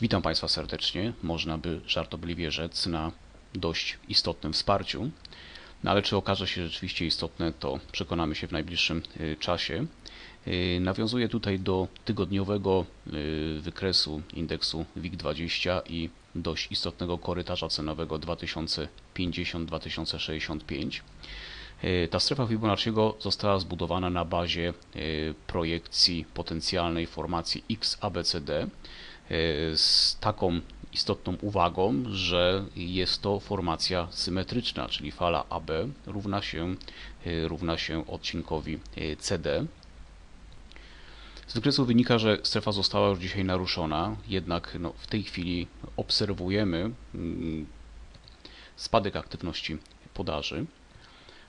Witam Państwa serdecznie. Można by żartobliwie rzec na dość istotnym wsparciu. No ale czy okaże się rzeczywiście istotne, to przekonamy się w najbliższym y, czasie. Y, nawiązuję tutaj do tygodniowego y, wykresu indeksu WIG20 i dość istotnego korytarza cenowego 2050-2065. Ta strefa Fibonacciego została zbudowana na bazie projekcji potencjalnej formacji XABCD z taką istotną uwagą, że jest to formacja symetryczna, czyli fala AB równa się, równa się odcinkowi CD. Z wykresu wynika, że strefa została już dzisiaj naruszona, jednak no, w tej chwili obserwujemy mm, spadek aktywności podaży.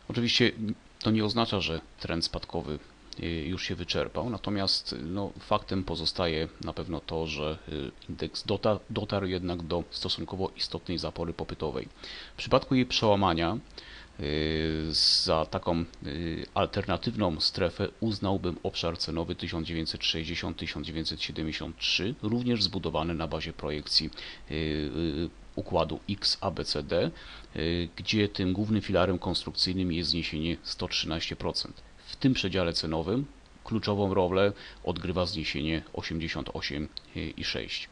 Oczywiście to nie oznacza, że trend spadkowy już się wyczerpał, natomiast no, faktem pozostaje na pewno to, że y, indeks dotarł jednak do stosunkowo istotnej zapory popytowej. W przypadku jej przełamania Y, za taką y, alternatywną strefę uznałbym obszar cenowy 1960-1973, również zbudowany na bazie projekcji y, układu XABCD, gdzie tym głównym filarem konstrukcyjnym jest zniesienie 113%. W tym przedziale cenowym kluczową rolę odgrywa zniesienie 88,6%.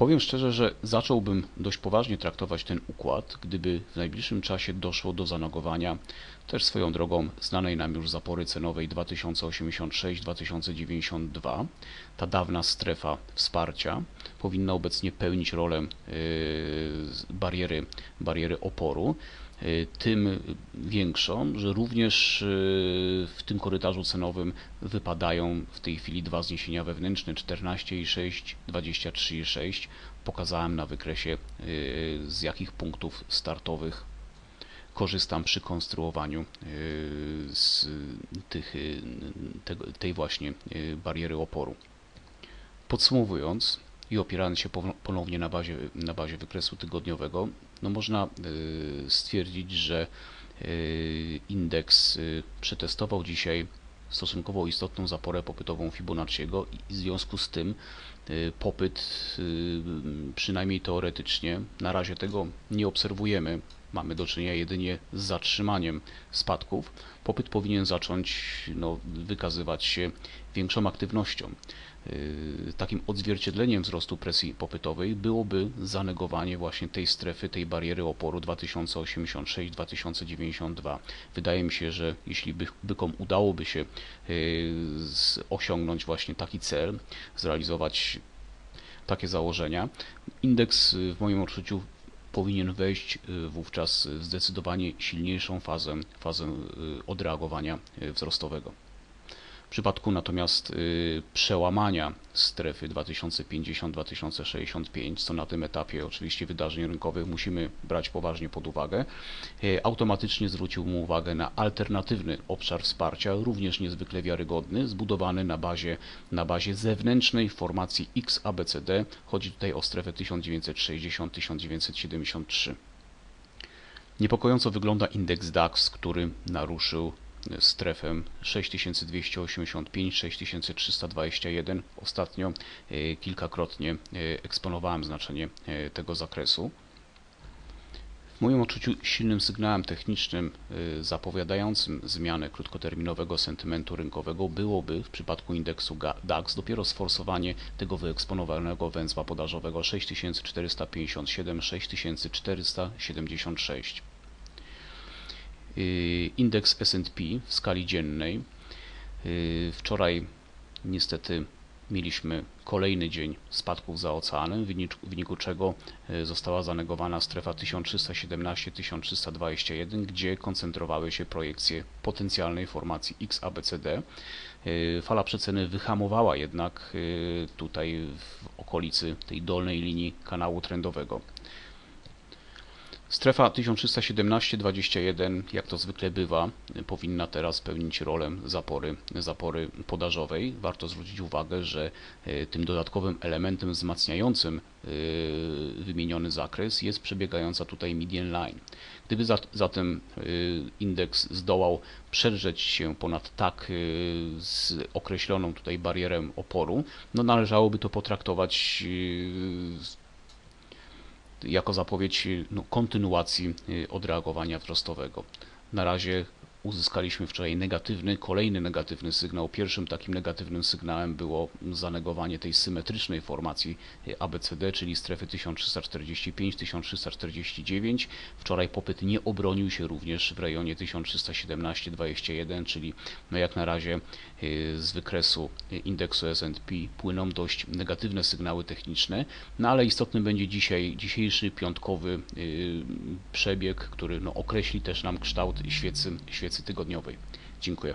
Powiem szczerze, że zacząłbym dość poważnie traktować ten układ, gdyby w najbliższym czasie doszło do zanogowania też swoją drogą znanej nam już zapory cenowej 2086-2092. Ta dawna strefa wsparcia powinna obecnie pełnić rolę yy, bariery, bariery oporu. Y, tym większą, że również y, w tym korytarzu cenowym wypadają w tej chwili dwa zniesienia wewnętrzne 14,6, 23,6. Pokazałem na wykresie y, z jakich punktów startowych korzystam przy konstruowaniu z tych, tej właśnie bariery oporu. Podsumowując, i opierając się ponownie na bazie, na bazie wykresu tygodniowego, no można y, stwierdzić, że y, indeks y, przetestował dzisiaj stosunkowo istotną zaporę popytową Fibonacciego i w związku z tym popyt, przynajmniej teoretycznie, na razie tego nie obserwujemy. Mamy do czynienia jedynie z zatrzymaniem spadków. Popyt powinien zacząć no, wykazywać się większą aktywnością. Y, takim odzwierciedleniem wzrostu presji popytowej byłoby zanegowanie właśnie tej strefy, tej bariery oporu 2086-2092. Wydaje mi się, że jeśli by, bykom udałoby się y, osiągnąć właśnie taki cel, zrealizować takie założenia, indeks y, w moim odczuciu powinien wejść wówczas w zdecydowanie silniejszą fazę, fazę odreagowania wzrostowego. W przypadku natomiast y, przełamania strefy 2050-2065, co na tym etapie oczywiście wydarzeń rynkowych musimy brać poważnie pod uwagę, y, automatycznie zwrócił mu uwagę na alternatywny obszar wsparcia, również niezwykle wiarygodny, zbudowany na bazie, na bazie zewnętrznej formacji XABCD. Chodzi tutaj o strefę 1960-1973. Niepokojąco wygląda indeks DAX, który naruszył strefę 6285-6321. Ostatnio e, kilkakrotnie e, eksponowałem znaczenie e, tego zakresu. W moim odczuciu silnym sygnałem technicznym zapowiadającym zmianę krótkoterminowego sentymentu rynkowego byłoby w przypadku indeksu DAX dopiero sforsowanie tego wyeksponowanego węzła podażowego 6457-6476. Y, indeks S&P w skali dziennej. Y, wczoraj niestety mieliśmy kolejny dzień spadków za oceanem, w wyniku, czego y, została zanegowana strefa 1317-1321, gdzie koncentrowały się projekcje potencjalnej formacji XABCD. Fala przeceny wyhamowała jednak tutaj w okolicy tej dolnej linii kanału trendowego. Strefa 1317-21, jak to zwykle bywa, powinna teraz pełnić rolę zapory, zapory podażowej. Warto zwrócić uwagę, że e, tym dodatkowym elementem wzmacniającym e, wymieniony zakres jest przebiegająca tutaj median line. Gdyby zatem e, indeks zdołał przedrzeć się ponad tak z określoną tutaj barierę oporu, no należałoby to potraktować jako zapowiedź no, kontynuacji y, odreagowania wzrostowego. Na razie uzyskaliśmy wczoraj negatywny, kolejny negatywny sygnał. Pierwszym takim negatywnym sygnałem było zanegowanie tej symetrycznej formacji ABCD, czyli strefy 1345-1349. Wczoraj popyt nie obronił się również w rejonie 1317-21, czyli no jak na razie y, z wykresu indeksu S&P płyną dość negatywne sygnały techniczne, no ale istotny będzie dzisiaj dzisiejszy piątkowy y, przebieg, który no określi też nam kształt świecy, świecy tygodniowej. Dziękuję.